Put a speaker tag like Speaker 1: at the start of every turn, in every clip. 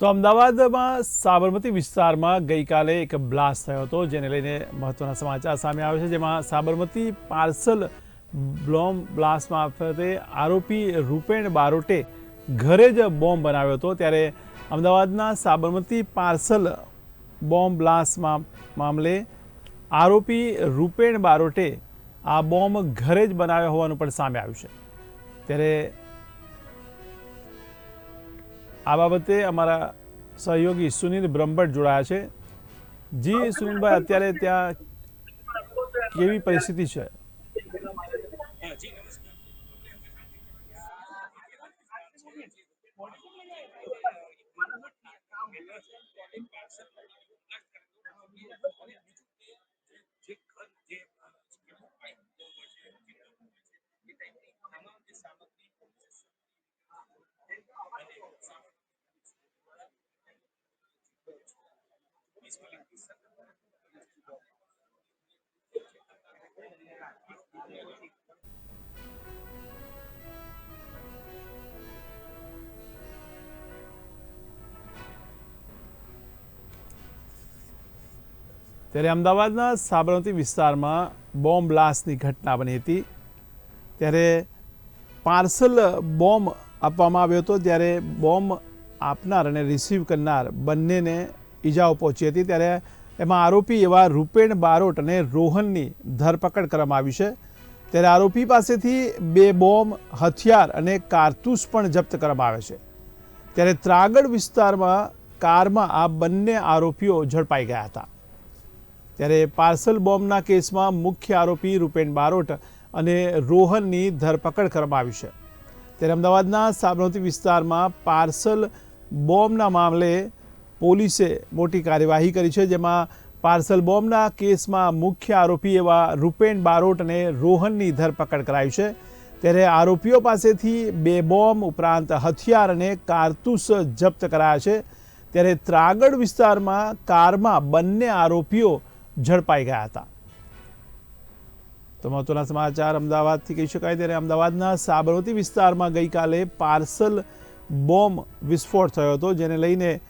Speaker 1: તો અમદાવાદમાં સાબરમતી વિસ્તારમાં ગઈકાલે એક બ્લાસ્ટ થયો હતો, જેને લઈને મહત્વના સમાચાર સામે આવ્યા છે, જેમાં સાબરમતી પાર્સલ બ્લોમ બ્લાસ્ટ મારફતે આરોપી રૂપેણ બારોટે ઘરે જ બોમ્બ બનાવ્યો હતો. ત્યારે અમદાવાદના સાબરમતી પાર્સલ બોમ્બ બ્લાસ્ટમાં મામલે આરોપી રૂપેણ બારોટે આ બોમ્બ ઘરે જ બનાવ્યો હોવાનું પણ સામે આવ્યું છે. ત્યારે આ બાબતે અમારા સહયોગી સુનિલ બ્રહ્મભટ્ટ જોડાયા છે. જી, સુનિલભાઈ, અત્યારે ત્યાં કેવી પરિસ્થિતિ છે? ત્યારે અમદાવાદના સાબરમતી વિસ્તારમાં બોમ્બ બ્લાસ્ટની ઘટના બની હતી. ત્યારે પાર્સલ બોમ્બ આપવામાં આવ્યો હતો. ત્યારે બોમ્બ આપનાર અને રિસીવ કરનાર બંનેને ઈજાઓ પહોંચી હતી. ત્યારે એમાં આરોપી એવા રૂપેણ બારોટ અને રોહનની ધરપકડ કરવામાં આવી છે. ત્યારે આરોપી પાસેથી બે બોમ્બ, હથિયાર અને કારતૂસ પણ જપ્ત કરવામાં આવે છે. ત્યારે ત્રાગડ વિસ્તારમાં કારમાં આ બંને આરોપીઓ ઝડપાઈ ગયા હતા. ત્યારે પાર્સલ બોમ્બના કેસમાં મુખ્ય આરોપી રૂપેન બારોટ અને રોહનની ધરપકડ કરવામાં આવી છે. ત્યારે અમદાવાદના સાબરમતી વિસ્તારમાં પાર્સલ બોમ્બના મામલે પોલીસે મોટી કાર્યવાહી કરી છે, જેમાં પાર્સલ બોમ્બના કેસમાં મુખ્ય આરોપી એવા રૂપેન બારોટ અને રોહનની ધરપકડ કરાઈ છે. ત્યારે આરોપીઓ પાસેથી બે બોમ્બ ઉપરાંત હથિયાર અને કારતૂસ જપ્ત કરાયા છે. ત્યારે ત્રાગડ વિસ્તારમાં કારમાં બંને આરોપીઓ ઝડપાઈ ગયા હતા. તો મહત્વના સમાચાર અમદાવાદથી કહી શકાય ત્યારે અમદાવાદના સાબરમતી વિસ્તારમાં ગઈકાલે પાર્સલ બોમ્બ વિસ્ફોટ થયો હતો, જેને લઈને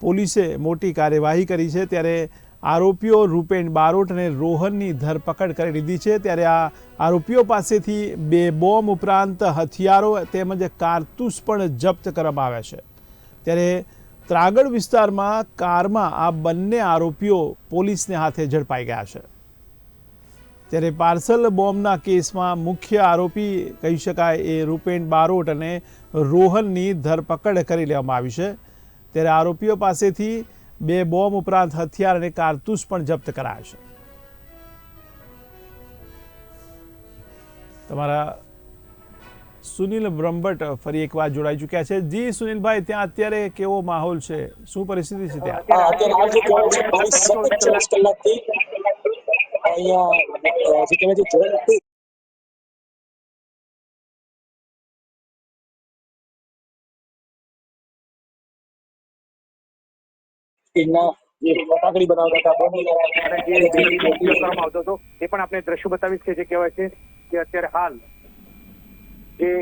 Speaker 1: પોલીસે મોટી કાર્યવાહી કરી છે. ત્યારે આરોપીઓ રૂપેણ બારોટ અને રોહનની ધરપકડ કરી લીધી છે. ત્યારે આ આરોપીઓ પાસેથી બે બોમ્બ ઉપરાંત હથિયારો તેમજ કારતૂસ પણ જપ્ત કરવામાં આવ્યા છે. ત્યારે ત્રાગડ વિસ્તારમાં કારમાં આ બંને આરોપીઓ પોલીસને હાથે ઝડપાઈ ગયા છે. ત્યારે પાર્સલ બોમ્બના કેસમાં મુખ્ય આરોપી કહી શકાય એ રૂપેણ બારોટ અને રોહનની ધરપકડ કરી લેવામાં આવી છે. ત્યારે આરોપીઓ પાસેથી બે બોમ્બ ઉપરાંત હથિયાર અને કારતૂસ પણ જપ્ત કરાયા છે. તમારા સુનિલ બ્રહ્મભટ્ટ ફરી એક વાર જોડાઈ ચૂક્યા છે. જી સુનિલભાઈ ત્યાં અત્યારે કેવો માહોલ છે? શું પરિસ્થિતિ છે ત્યાં?
Speaker 2: જે ફટાકડી બનાવતા હતા,
Speaker 3: જે ઉપયોગ કરવામાં આવતો હતો એ પણ આપણે દ્રશ્ય બતાવીશ કે જે કહેવાય છે કે અત્યારે હાલ જે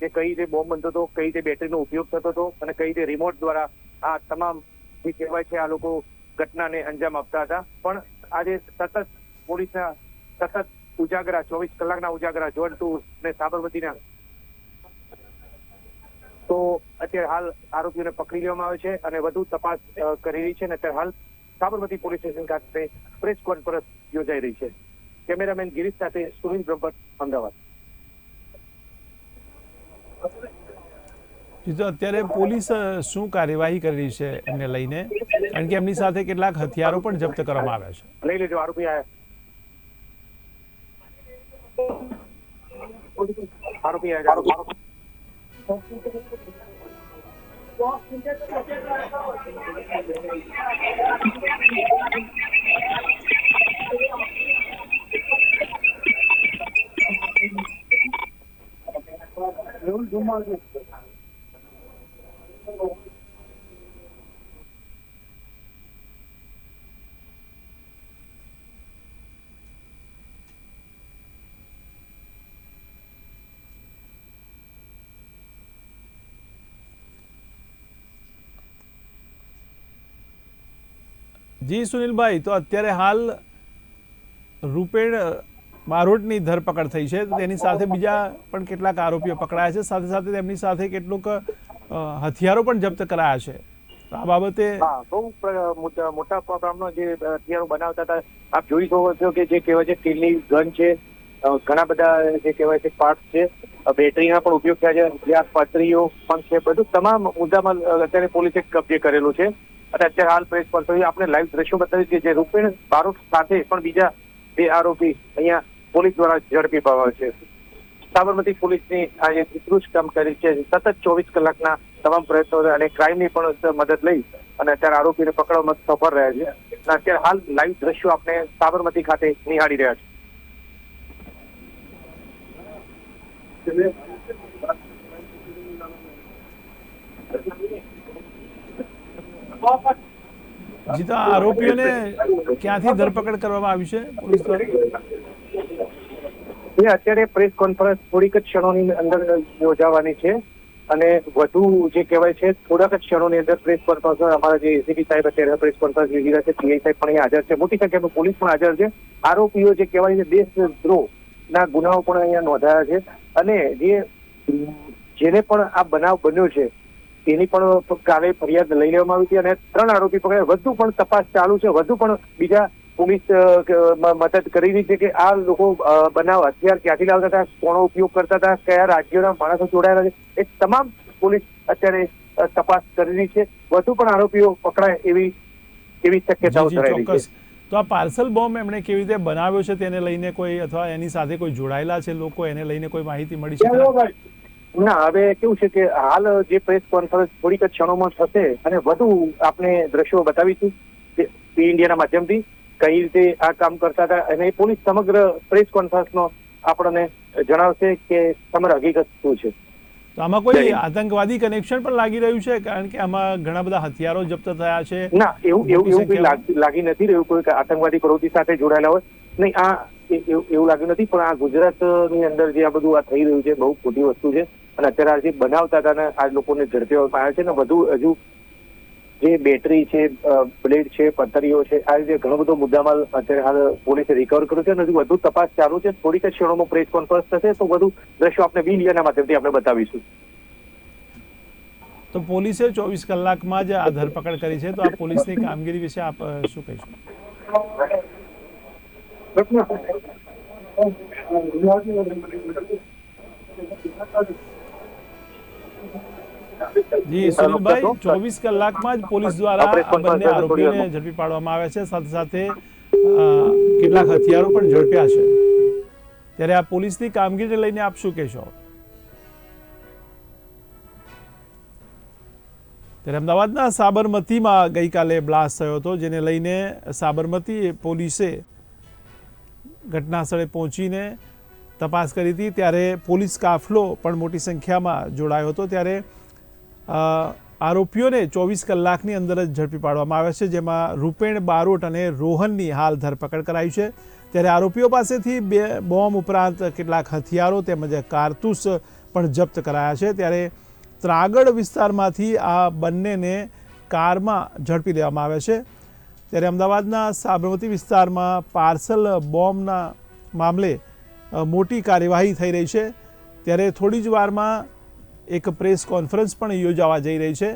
Speaker 3: કે કઈ રીતે બોમ્બ બનતો હતો, કઈ રીતે બેટરીનો ઉપયોગ થતો હતો અને કઈ રીતે રિમોટ દ્વારા આ તમામ જે કહેવાય છે આ લોકો ઘટનાને અંજામ આપતા હતા. પણ આજે સતત પોલીસના સતત ઉજાગરા, ચોવીસ કલાકના ઉજાગરા જોન ટુ ને સાબરમતીના તો અત્યારે હાલ આરોપીઓને પકડી લેવામાં આવે છે અને વધુ તપાસ કરી રહી છે અને અત્યારે હાલ સાબરમતી પોલીસ સ્ટેશન ખાતે પ્રેસ કોન્ફરન્સ યોજાઈ રહી છે. કેમેરામેન ગિરીશ સાથે સુનિલ બ્રહ્મભટ્ટ અમદાવાદ.
Speaker 1: તો અત્યારે પોલીસ શું કાર્યવાહી કરી રહી છે એમને લઈને? કારણ કે એમની સાથે કેટલાક હથિયારો પણ જપ્ત કરવામાં આવ્યા છે.
Speaker 3: લઈ લેજો આરોપી આરોપી આરોપી full ધુમાડો
Speaker 1: જી સુનિલભાઈ તો અત્યારે હાલ રૂપેણ બારોટની ધરપકડ થઈ છે. તેની સાથે બીજા પણ કેટલાક આરોપીઓ પકડાયા છે. સાથે સાથે તેમની સાથે કેટલુંક હથિયારો પણ જપ્ત કરાયા છે. આ બાબતે
Speaker 3: બહુ મોટા મોટા જે હથિયારો બનાવતા હતા, આપ જોઈ શકો છો કે જે કહેવાય છે સ્ટીલની ગન છે. ઘણા બધા જે કહેવાય છે પાર્ટ છે. બેટરીના પણ ઉપયોગ થયા છે. આ પતરીઓ પણ છે. બધું તમામ મુદ્દામાં અત્યારે પોલીસે કબજે કરેલું છે. અને અત્યારે હાલ પ્રેસ પર આપણે લાઈવ દ્રશ્યો બતાવી કે જે રૂપેણ બારોટ સાથે પણ બીજા બે આરોપી અહીંયા પોલીસ દ્વારા ઝડપી પાડવા છે. સાબરમતી પોલીસની આજે ઉત્કૃષ્ટ કામ કરી છે. સતત ચોવીસ કલાકના તમામ પ્રયત્નો અને ક્રાઇમની પણ મદદ લઈ અને અત્યારે આરોપીને પકડવામાં સફળ રહ્યા છે. અને અત્યારે હાલ લાઈવ દ્રશ્યો આપણે સાબરમતી ખાતે નિહાળી રહ્યા છે
Speaker 1: જીતા આરોપીઓને ક્યાંથી ધરપકડ કરવામાં આવી છે પોલીસ દ્વારા?
Speaker 3: એ અત્યારે પ્રેસ કોન્ફરન્સ થોડીક જ ક્ષણોની અંદર યોજાવાની છે અને વધુ જે કહેવાય છે થોડાક જ ક્ષણોની અંદર પ્રેસ કોન્ફરન્સ અમારા જે એસીપી સાહેબ અત્યારે પ્રેસ કોન્ફરન્સ યોજી રહ્યા છે પીઆઈ સાહેબ પણ હાજર છે. મોટી સંખ્યામાં પોલીસ પણ હાજર છે. આરોપીઓ જે કહેવાય છે દેશદ્રોહ ના ગુનાઓ પણ અહીંયા નોંધાયા છે. અને જે જેને પણ આ બનાવ બન્યો છે, તેની પણ કાલે ફરિયાદ લઈ લેવામાં આવી હતી અને ત્રણ આરોપી પકડાયા. વધુ પણ તપાસ ચાલુ છે, વધુ પણ બીજા પોલીસ મદદ કરી રહી છે કે આ લોકો બનાવ હથિયાર ક્યાંથી લાવતા હતા કોનો ઉપયોગ કરતા હતા કયા રાજ્યોના માણસો જોડાયેલા છે એ તમામ પોલીસ અત્યારે તપાસ કરી રહી છે. વધુ પણ આરોપીઓ પકડાય એવી એવી શક્યતાઓ ધરાયેલી છે.
Speaker 1: તો આ પાર્સલ બોમ્બ એમણે કેવી રીતે બનાવ્યો છે તેને લઈને કોઈ અથવા એની સાથે કોઈ જોડાયેલા છે લોકો એને લઈને કોઈ માહિતી મળી છે?
Speaker 3: ના હવે કેવું છે કે હાલ જે પ્રેસ કોન્ફરન્સ થોડીક ક્ષણોમાં થશે અને વધુ આપણે દ્રશ્યો બતાવીશું કે પી ઇન્ડિયાના માધ્યમથી. કઈ રીતે આ કામ કરતા હતા અને પોલીસ સમગ્ર પ્રેસ કોન્ફરન્સનો આપણને જણાવશે કે સમગ્ર હકીકત શું છે.
Speaker 1: તો આમાં કોઈ આતંકવાદી કનેક્શન પણ લાગી રહ્યું છે? કારણ કે આમાં ઘણા બધા હથિયારો જપ્ત થયા છે.
Speaker 3: ના એવું એવું એવું કંઈ લાગી નથી રહ્યું કોઈ આતંકવાદી પ્રવૃત્તિ સાથે જોડાયેલા હોય. નહીં આ એવું લાગ્યું નથી પણ આ ગુજરાતની અંદર જે આ બધું આ થઈ રહ્યું છે બહુ ખોટી વસ્તુ છે. અને અત્યારે આ જે બનાવતા હતા ને આ લોકોને ઝડપી આવ્યા છે ને બધું હજુ જે બેટરી છે બ્લેડ છે પથ્થરીઓ છે, આ રીતે ઘણો બધો મુદ્દામાલ અત્યારે હાલ પોલીસે રિકવર કર્યો છે અને હજુ વધુ તપાસ ચાલુ છે. થોડીક જ ક્ષણોમાં પ્રેસ કોન્ફરન્સ થશે તો વધુ દ્રશ્યો આપણે બી ઇન્ડિયાના માધ્યમથી આપણે બતાવીશું.
Speaker 1: તો પોલીસે ચોવીસ કલાકમાં જ આ ધરપકડ કરી છે. તો આ પોલીસની કામગીરી વિશે આપ શું કહીશું? જી સુનિલભાઈ ચોવીસ કલાકમાં જ પોલીસ દ્વારા આ બંને
Speaker 3: આરોપીને
Speaker 1: ઝડપી પાડવામાં આવ્યા છે. સાથે સાથે કેટલાક હથિયારો પણ ઝડપ્યા છે. ત્યારે આ પોલીસની કામગીરીને લઈને આપ શું કહેશો? ત્યારે અમદાવાદના સાબરમતીમાં ગઈકાલે બ્લાસ્ટ થયો હતો જેને લઈને સાબરમતી પોલીસે ઘટના સ્થળે પહોંચીને તપાસ કરી હતી. ત્યારે પોલીસ કાફલો પણ મોટી સંખ્યામાં જોડાયો હતો. ત્યારે આરોપીઓને ચોવીસ કલાકની અંદર જ ઝડપી પાડવામાં આવ્યા છે, જેમાં રૂપેણ બારોટ અને રોહનની હાલ ધરપકડ કરાઈ છે. ત્યારે આરોપીઓ પાસેથી બે બોમ્બ ઉપરાંત કેટલાક હથિયારો તેમજ કારતૂસ પણ જપ્ત કરાયા છે. ત્યારે ત્રાગડ વિસ્તારમાંથી આ બંનેને કારમાં ઝડપી લેવામાં આવ્યા છે. ત્યારે અમદાવાદના સાબરમતી વિસ્તારમાં પાર્સલ બોમ્બના મામલે મોટી કાર્યવાહી થઈ રહી છે. ત્યારે થોડી જ વારમાં એક પ્રેસ કોન્ફરન્સ પણ યોજાવા જઈ રહી છે.